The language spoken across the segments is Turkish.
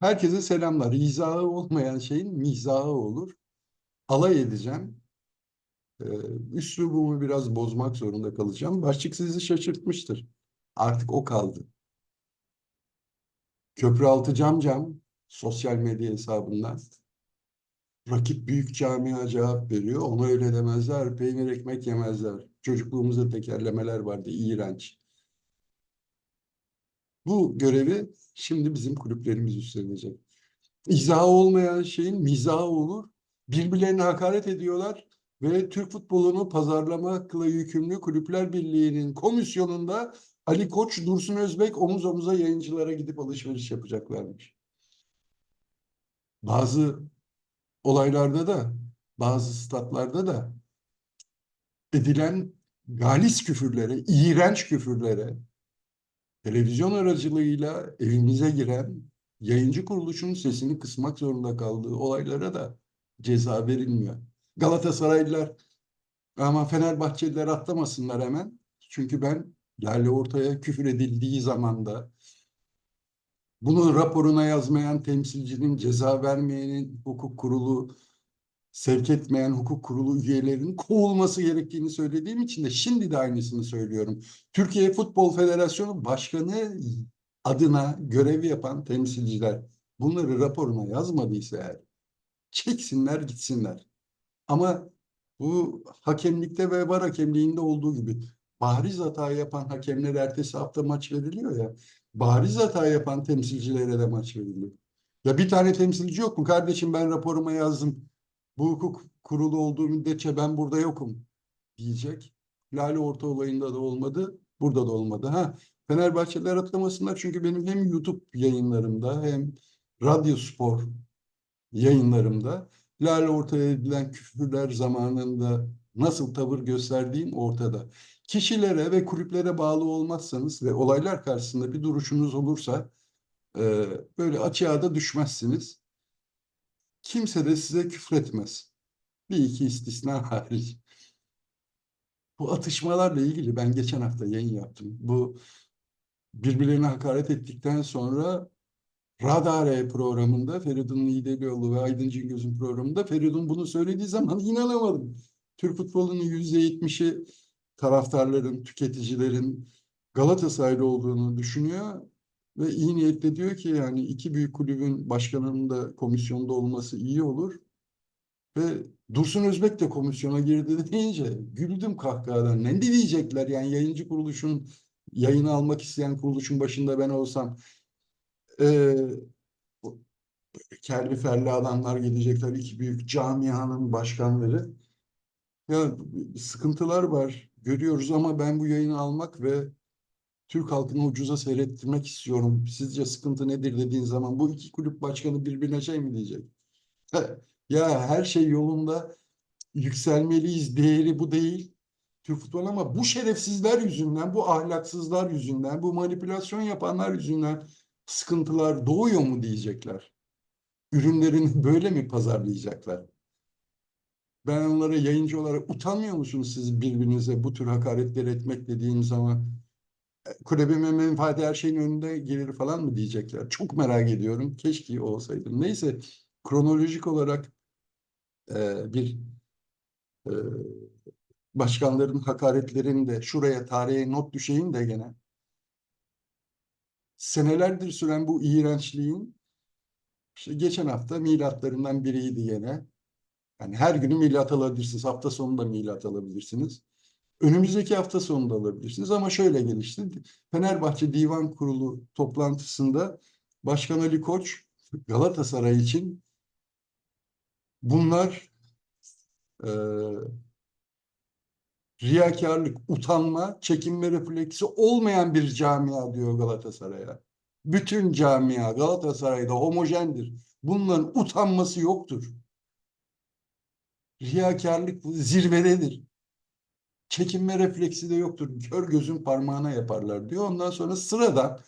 Herkese selamlar. İzahı olmayan şeyin mizahı olur. Alay edeceğim. Ee, üslubumu biraz bozmak zorunda kalacağım. Başlık sizi şaşırtmıştır. Artık o kaldı. Köprüaltı Cam Cam sosyal medya hesabından rakip büyük camia cevap veriyor. Ona öyle demezler. Peynir ekmek yemezler. Çocukluğumuzda tekerlemeler vardı. iğrenç. Bu görevi şimdi bizim kulüplerimiz üstlenecek. İzahı olmayan şeyin mizahı olur. Birbirlerine hakaret ediyorlar ve Türk futbolunu pazarlamakla yükümlü Kulüpler Birliği'nin komisyonunda Ali Koç, Dursun Özbek omuz omuza yayıncılara gidip alışveriş yapacaklarmış. Bazı olaylarda da, bazı statlarda da edilen galis küfürlere, iğrenç küfürlere, televizyon aracılığıyla evimize giren yayıncı kuruluşun sesini kısmak zorunda kaldığı olaylara da ceza verilmiyor. Galatasaraylılar ama Fenerbahçeliler atlamasınlar hemen. Çünkü ben Lale Orta'ya küfür edildiği zamanda bunu raporuna yazmayan temsilcinin ceza vermeyenin hukuk kurulu sevk etmeyen hukuk kurulu üyelerinin kovulması gerektiğini söylediğim için de şimdi de aynısını söylüyorum. Türkiye Futbol Federasyonu Başkanı adına görev yapan temsilciler bunları raporuna yazmadıysa eğer çeksinler gitsinler. Ama bu hakemlikte ve var hakemliğinde olduğu gibi bariz hata yapan hakemlere ertesi hafta maç veriliyor ya. Bariz hata yapan temsilcilere de maç veriliyor. Ya bir tane temsilci yok mu? Kardeşim ben raporuma yazdım. Bu hukuk kurulu olduğu müddetçe ben burada yokum diyecek. Lale Orta olayında da olmadı. Burada da olmadı. Ha, Fenerbahçeliler atlamasınlar çünkü benim hem YouTube yayınlarımda hem Radyo Spor yayınlarımda Lale ortaya edilen küfürler zamanında nasıl tavır gösterdiğim ortada. Kişilere ve kulüplere bağlı olmazsanız ve olaylar karşısında bir duruşunuz olursa e, böyle açığa da düşmezsiniz. Kimse de size küfretmez. Bir iki istisna hariç. Bu atışmalarla ilgili ben geçen hafta yayın yaptım. Bu birbirlerine hakaret ettikten sonra Radare programında Feridun Liderlioğlu ve Aydın Cingöz'ün programında Feridun bunu söylediği zaman inanamadım. Türk futbolunun yüzde yetmişi taraftarların, tüketicilerin Galatasaraylı olduğunu düşünüyor ve iyi niyetle diyor ki yani iki büyük kulübün başkanının da komisyonda olması iyi olur. Ve Dursun Özbek de komisyona girdi deyince güldüm kahkahadan. Ne diyecekler yani yayıncı kuruluşun yayını almak isteyen kuruluşun başında ben olsam e, kerli ferli adamlar gelecekler. iki büyük camianın başkanları. Ya sıkıntılar var. Görüyoruz ama ben bu yayını almak ve Türk halkını ucuza seyrettirmek istiyorum. Sizce sıkıntı nedir dediğin zaman bu iki kulüp başkanı birbirine şey mi diyecek? Ya her şey yolunda yükselmeliyiz. Değeri bu değil. Türk futbolu ama bu şerefsizler yüzünden, bu ahlaksızlar yüzünden, bu manipülasyon yapanlar yüzünden sıkıntılar doğuyor mu diyecekler. Ürünlerini böyle mi pazarlayacaklar? Ben onlara yayıncı olarak utanmıyor musunuz siz birbirinize bu tür hakaretler etmek dediğim zaman kulübüme menfaati her şeyin önünde gelir falan mı diyecekler. Çok merak ediyorum. Keşke olsaydım. Neyse kronolojik olarak e, bir e, başkanların hakaretlerini de şuraya tarihe not düşeyim de gene senelerdir süren bu iğrençliğin işte geçen hafta milatlarından biriydi yine. Yani her günü milat alabilirsiniz. Hafta sonunda milat alabilirsiniz. Önümüzdeki hafta sonunda alabilirsiniz ama şöyle gelişti. Fenerbahçe Divan Kurulu toplantısında Başkan Ali Koç Galatasaray için bunlar e, riyakarlık, utanma, çekinme refleksi olmayan bir camia diyor Galatasaray'a. Bütün camia Galatasaray'da homojendir. Bunların utanması yoktur. Riyakarlık zirvededir. Çekinme refleksi de yoktur. Kör gözün parmağına yaparlar diyor. Ondan sonra sıradan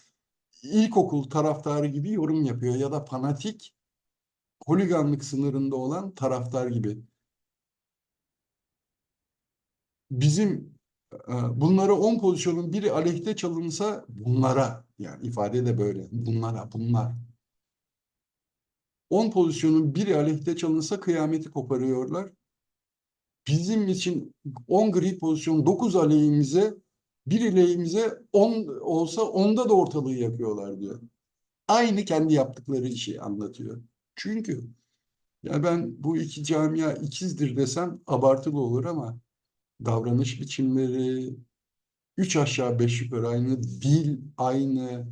ilkokul taraftarı gibi yorum yapıyor ya da fanatik holiganlık sınırında olan taraftar gibi. bizim e, bunlara 10 pozisyonun biri aleyhte çalınsa bunlara yani ifade de böyle bunlara bunlar 10 pozisyonun biri aleyhte çalınsa kıyameti koparıyorlar. Bizim için 10 gri pozisyon 9 aleyhimize bir lehimize 10 olsa onda da ortalığı yakıyorlar diyor. Aynı kendi yaptıkları işi anlatıyor. Çünkü ya ben bu iki camia ikizdir desem abartılı olur ama davranış biçimleri üç aşağı beş yukarı aynı, dil aynı.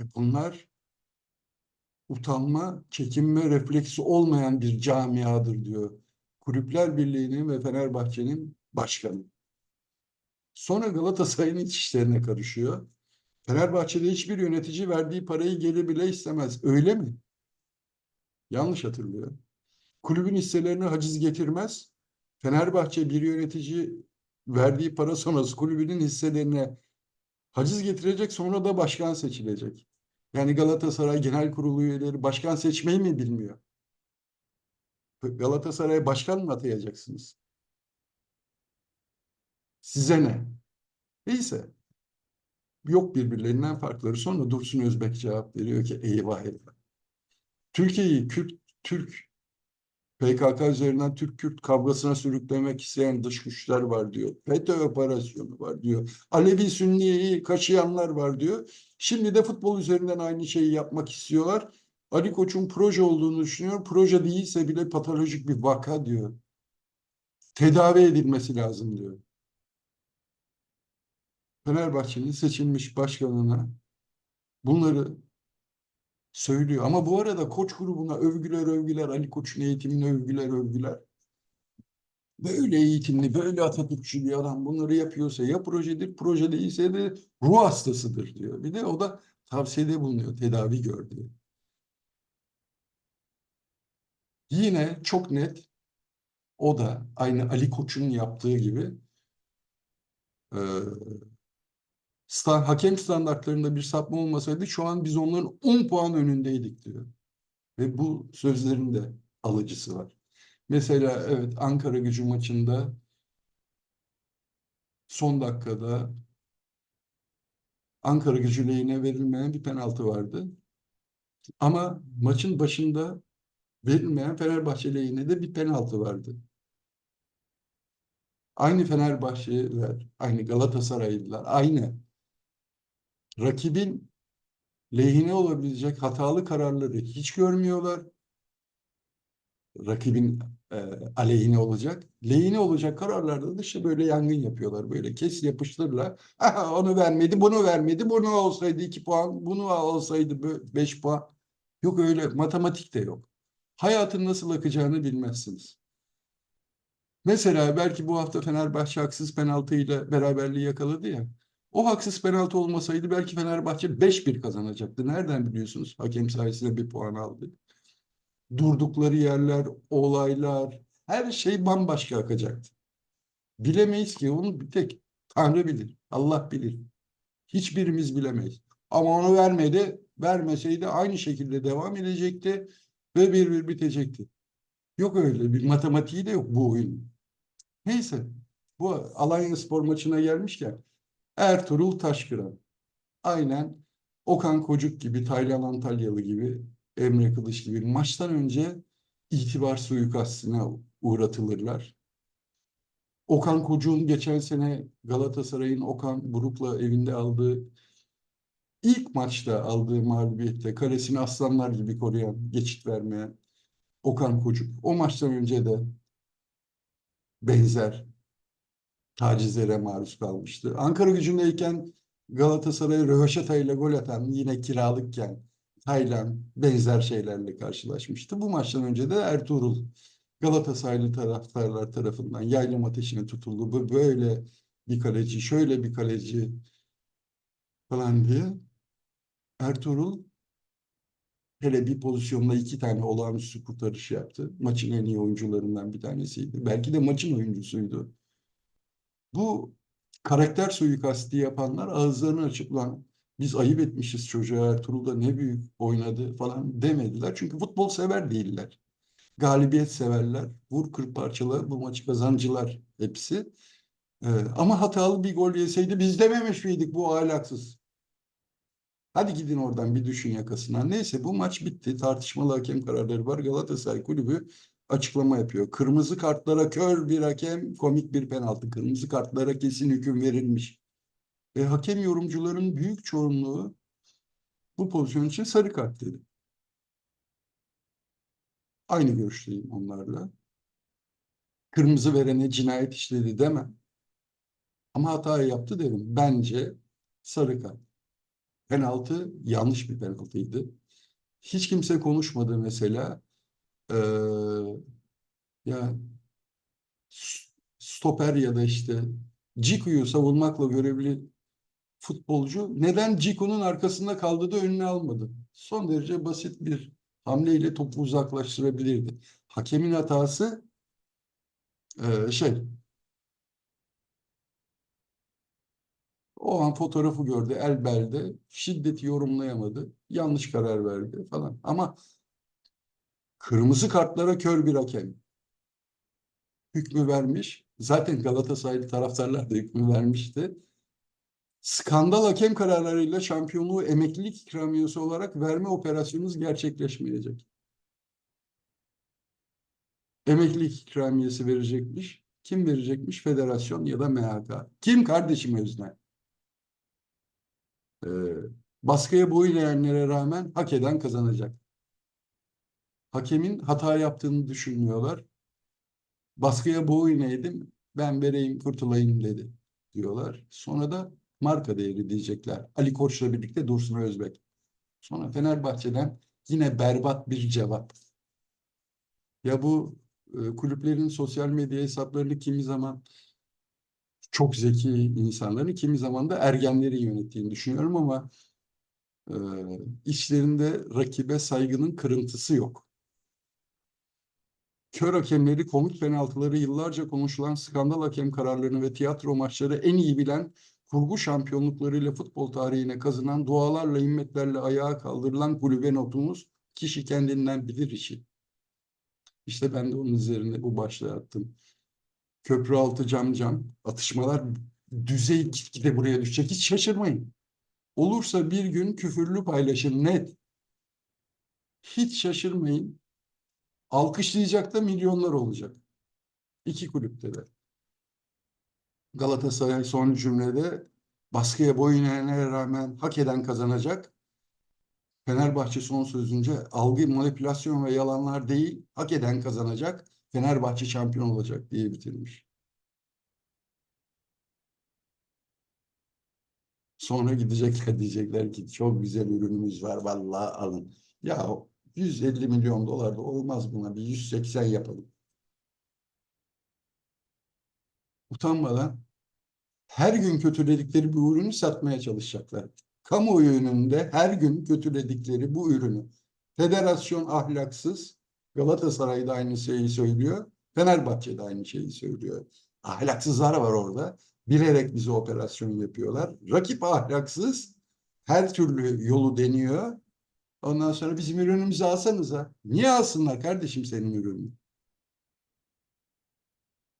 E bunlar utanma, çekinme refleksi olmayan bir camiadır diyor. Kulüpler Birliği'nin ve Fenerbahçe'nin başkanı. Sonra Galatasaray'ın iç işlerine karışıyor. Fenerbahçe'de hiçbir yönetici verdiği parayı geri bile istemez. Öyle mi? Yanlış hatırlıyor. Kulübün hisselerine haciz getirmez. Fenerbahçe bir yönetici verdiği para sonrası kulübünün hisselerine haciz getirecek sonra da başkan seçilecek. Yani Galatasaray Genel Kurulu üyeleri başkan seçmeyi mi bilmiyor? Galatasaray'a başkan mı atayacaksınız? Size ne? Neyse. Yok birbirlerinden farkları. Sonra Dursun Özbek cevap veriyor ki eyvah eyvah. Türkiye'yi Kürt, Türk PKK üzerinden Türk-Kürt kavgasına sürüklemek isteyen dış güçler var diyor. FETÖ operasyonu var diyor. Alevi Sünniye'yi kaşıyanlar var diyor. Şimdi de futbol üzerinden aynı şeyi yapmak istiyorlar. Ali Koç'un proje olduğunu düşünüyor. Proje değilse bile patolojik bir vaka diyor. Tedavi edilmesi lazım diyor. Fenerbahçe'nin seçilmiş başkanına bunları söylüyor. Ama bu arada koç grubuna övgüler övgüler, Ali Koç'un eğitimine övgüler övgüler. Böyle eğitimli, böyle Atatürkçü bir adam bunları yapıyorsa ya projedir, proje değilse de ruh hastasıdır diyor. Bir de o da tavsiyede bulunuyor, tedavi gör diyor. Yine çok net o da aynı Ali Koç'un yaptığı gibi e, sta- hakem standartlarında bir sapma olmasaydı şu an biz onların 10 puan önündeydik diyor. Ve bu sözlerin de alıcısı var. Mesela evet Ankara gücü maçında son dakikada Ankara gücü lehine verilmeyen bir penaltı vardı. Ama maçın başında verilmeyen Fenerbahçe lehine de bir penaltı vardı. Aynı Fenerbahçeliler, aynı Galatasaraylılar, aynı rakibin lehine olabilecek hatalı kararları hiç görmüyorlar. Rakibin e, aleyhine olacak. Lehine olacak kararlarda da işte böyle yangın yapıyorlar. Böyle kes yapıştırla. Aha, onu vermedi, bunu vermedi. Bunu olsaydı iki puan, bunu olsaydı beş puan. Yok öyle, matematik de yok. Hayatın nasıl akacağını bilmezsiniz. Mesela belki bu hafta Fenerbahçe haksız penaltıyla beraberliği yakaladı ya. O haksız penaltı olmasaydı belki Fenerbahçe 5-1 kazanacaktı. Nereden biliyorsunuz? Hakem sayesinde bir puan aldı. Durdukları yerler, olaylar, her şey bambaşka akacaktı. Bilemeyiz ki onu bir tek Tanrı bilir, Allah bilir. Hiçbirimiz bilemeyiz. Ama onu vermedi, vermeseydi aynı şekilde devam edecekti ve bir bir bitecekti. Yok öyle bir matematiği de yok bu oyun. Neyse bu Alanya Spor maçına gelmişken Ertuğrul Taşkıran. Aynen Okan Kocuk gibi, Taylan Antalyalı gibi, Emre Kılıç gibi maçtan önce itibar suikastine uğratılırlar. Okan Kocuk'un geçen sene Galatasaray'ın Okan Buruk'la evinde aldığı ilk maçta aldığı mağlubiyette kalesini aslanlar gibi koruyan, geçit vermeyen Okan Kocuk. O maçtan önce de benzer tacizlere maruz kalmıştı. Ankara gücündeyken Galatasaray'a röveşata ile gol atan yine kiralıkken Taylan benzer şeylerle karşılaşmıştı. Bu maçtan önce de Ertuğrul Galatasaraylı taraftarlar tarafından yaylım ateşine tutuldu. Bu böyle bir kaleci, şöyle bir kaleci falan diye. Ertuğrul hele bir pozisyonda iki tane olağanüstü kurtarış yaptı. Maçın en iyi oyuncularından bir tanesiydi. Belki de maçın oyuncusuydu. Bu karakter suikasti yapanlar ağızlarını açıp lan biz ayıp etmişiz çocuğa Ertuğrul da ne büyük oynadı falan demediler. Çünkü futbol sever değiller. Galibiyet severler. Vur kır parçala bu maçı kazancılar hepsi. Ee, ama hatalı bir gol yeseydi biz dememiş miydik bu ahlaksız? Hadi gidin oradan bir düşün yakasına. Neyse bu maç bitti. Tartışmalı hakem kararları var. Galatasaray Kulübü açıklama yapıyor. Kırmızı kartlara kör bir hakem, komik bir penaltı. Kırmızı kartlara kesin hüküm verilmiş. Ve hakem yorumcuların büyük çoğunluğu bu pozisyon için sarı kart dedi. Aynı görüşteyim onlarla. Kırmızı verene cinayet işledi demem. Ama hatayı yaptı derim. Bence sarı kart. Penaltı yanlış bir penaltıydı. Hiç kimse konuşmadı mesela. Ee, ya s- stoper ya da işte Ciku'yu savunmakla görevli futbolcu neden Ciku'nun arkasında kaldığı da önüne almadı. Son derece basit bir hamleyle topu uzaklaştırabilirdi. Hakemin hatası e, şey o an fotoğrafı gördü el belde şiddeti yorumlayamadı. Yanlış karar verdi falan. Ama kırmızı kartlara kör bir hakem hükmü vermiş. Zaten Galatasaraylı taraftarlar da hükmü vermişti. Skandal hakem kararlarıyla şampiyonluğu emeklilik ikramiyesi olarak verme operasyonunuz gerçekleşmeyecek. Emeklilik ikramiyesi verecekmiş. Kim verecekmiş? Federasyon ya da MHK. Kim kardeşim Özne? Ee, baskıya boyun eğenlere rağmen hak eden kazanacak. Hakemin hata yaptığını düşünmüyorlar. Baskıya boyun eğdim, ben vereyim kurtulayım dedi diyorlar. Sonra da marka değeri diyecekler. Ali Koç'la birlikte Dursun Özbek. Sonra Fenerbahçe'den yine berbat bir cevap. Ya bu e, kulüplerin sosyal medya hesaplarını kimi zaman çok zeki insanların, kimi zaman da ergenleri yönettiğini düşünüyorum ama e, içlerinde rakibe saygının kırıntısı yok. Kör hakemleri, komik penaltıları, yıllarca konuşulan skandal hakem kararlarını ve tiyatro maçları en iyi bilen kurgu şampiyonluklarıyla futbol tarihine kazınan dualarla, himmetlerle ayağa kaldırılan kulübe notumuz kişi kendinden bilir işi. İşte ben de onun üzerine bu başlığı attım. Köprü altı cam cam. Atışmalar düzey gitgide buraya düşecek. Hiç şaşırmayın. Olursa bir gün küfürlü paylaşım net. Hiç şaşırmayın. Alkışlayacak da milyonlar olacak. İki kulüpte de. Galatasaray son cümlede baskıya boyun eğene rağmen hak eden kazanacak. Fenerbahçe son sözünce algı, manipülasyon ve yalanlar değil, hak eden kazanacak. Fenerbahçe şampiyon olacak diye bitirmiş. Sonra gidecekler diyecekler ki çok güzel ürünümüz var vallahi alın. Ya 150 milyon dolar da olmaz buna bir 180 yapalım. Utanmadan her gün kötüledikleri bir ürünü satmaya çalışacaklar. Kamuoyu önünde her gün kötüledikleri bu ürünü. Federasyon ahlaksız, Galatasaray da aynı şeyi söylüyor, Fenerbahçe de aynı şeyi söylüyor. Ahlaksızlar var orada. Bilerek bize operasyon yapıyorlar. Rakip ahlaksız, her türlü yolu deniyor. Ondan sonra bizim ürünümüzü alsanıza. Niye alsınlar kardeşim senin ürününü?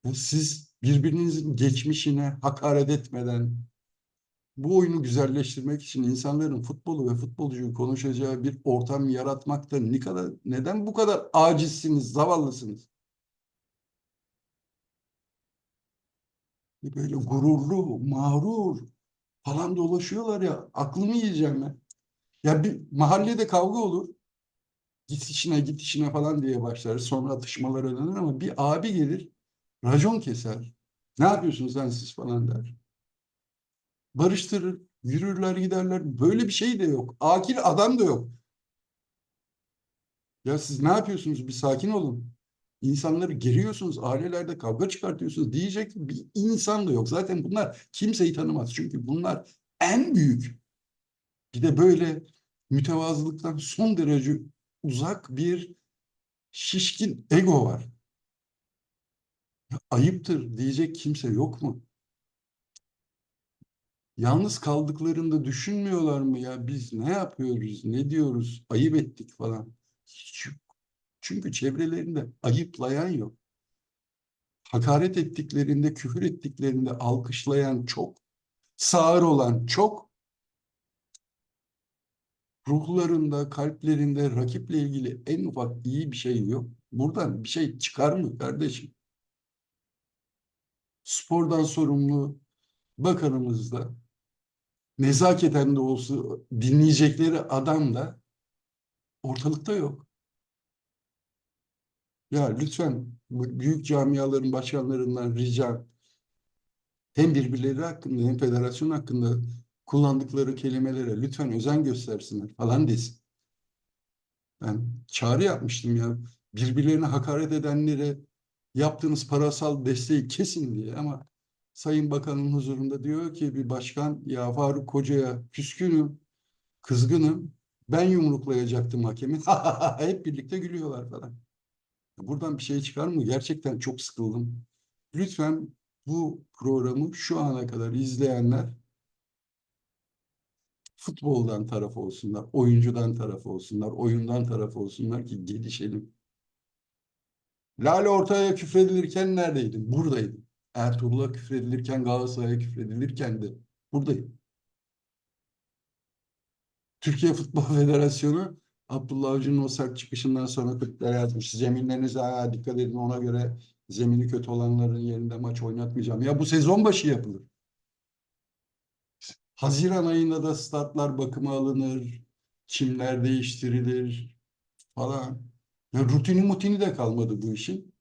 Ya Siz birbirinizin geçmişine hakaret etmeden bu oyunu güzelleştirmek için insanların futbolu ve futbolcuyu konuşacağı bir ortam yaratmakta ne kadar neden bu kadar acizsiniz, zavallısınız? Böyle gururlu, mağrur falan dolaşıyorlar ya aklımı yiyeceğim ben. Ya bir mahallede kavga olur. Git işine git işine falan diye başlar. Sonra atışmalara döner ama bir abi gelir racon keser. Ne yapıyorsunuz lan siz falan der. Barıştırır, yürürler giderler. Böyle bir şey de yok. Akil adam da yok. Ya siz ne yapıyorsunuz? Bir sakin olun. İnsanları geriyorsunuz, ailelerde kavga çıkartıyorsunuz diyecek bir insan da yok. Zaten bunlar kimseyi tanımaz. Çünkü bunlar en büyük. Bir de böyle mütevazılıktan son derece uzak bir şişkin ego var. Ya ayıptır diyecek kimse yok mu? Yalnız kaldıklarında düşünmüyorlar mı ya biz ne yapıyoruz, ne diyoruz, ayıp ettik falan. Hiç yok. Çünkü çevrelerinde ayıplayan yok. Hakaret ettiklerinde, küfür ettiklerinde alkışlayan çok, sağır olan çok, ruhlarında, kalplerinde rakiple ilgili en ufak iyi bir şey yok. Buradan bir şey çıkar mı kardeşim? Spordan sorumlu bakanımız da nezaketen de olsa dinleyecekleri adam da ortalıkta yok. Ya lütfen büyük camiaların başkanlarından ricam hem birbirleri hakkında hem federasyon hakkında kullandıkları kelimelere lütfen özen göstersinler falan desin. Ben çağrı yapmıştım ya birbirlerine hakaret edenlere yaptığınız parasal desteği kesin diye ama Sayın Bakan'ın huzurunda diyor ki bir başkan ya Faruk Koca'ya küskünüm, kızgınım. Ben yumruklayacaktım hakemi. Hep birlikte gülüyorlar falan. Buradan bir şey çıkar mı? Gerçekten çok sıkıldım. Lütfen bu programı şu ana kadar izleyenler futboldan taraf olsunlar, oyuncudan taraf olsunlar, oyundan taraf olsunlar ki gelişelim. Lale ortaya küfredilirken neredeydin? Buradaydım. Ertuğrul'a küfredilirken, Galatasaray'a küfredilirken de buradayım. Türkiye Futbol Federasyonu Abdullah Avcı'nın o sert çıkışından sonra kulüplere yazmış. Zeminlerinize ha, dikkat edin ona göre zemini kötü olanların yerinde maç oynatmayacağım. Ya bu sezon başı yapılır. Haziran ayında da statlar bakıma alınır, çimler değiştirilir falan. Ya rutini mutini de kalmadı bu işin.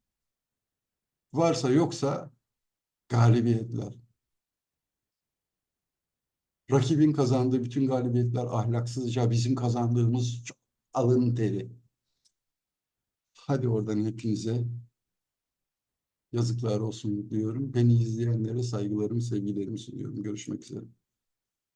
Varsa yoksa galibiyetler. Rakibin kazandığı bütün galibiyetler ahlaksızca bizim kazandığımız çok alın teri. Hadi oradan hepinize yazıklar olsun diyorum. Beni izleyenlere saygılarımı, sevgilerimi sunuyorum. Görüşmek üzere.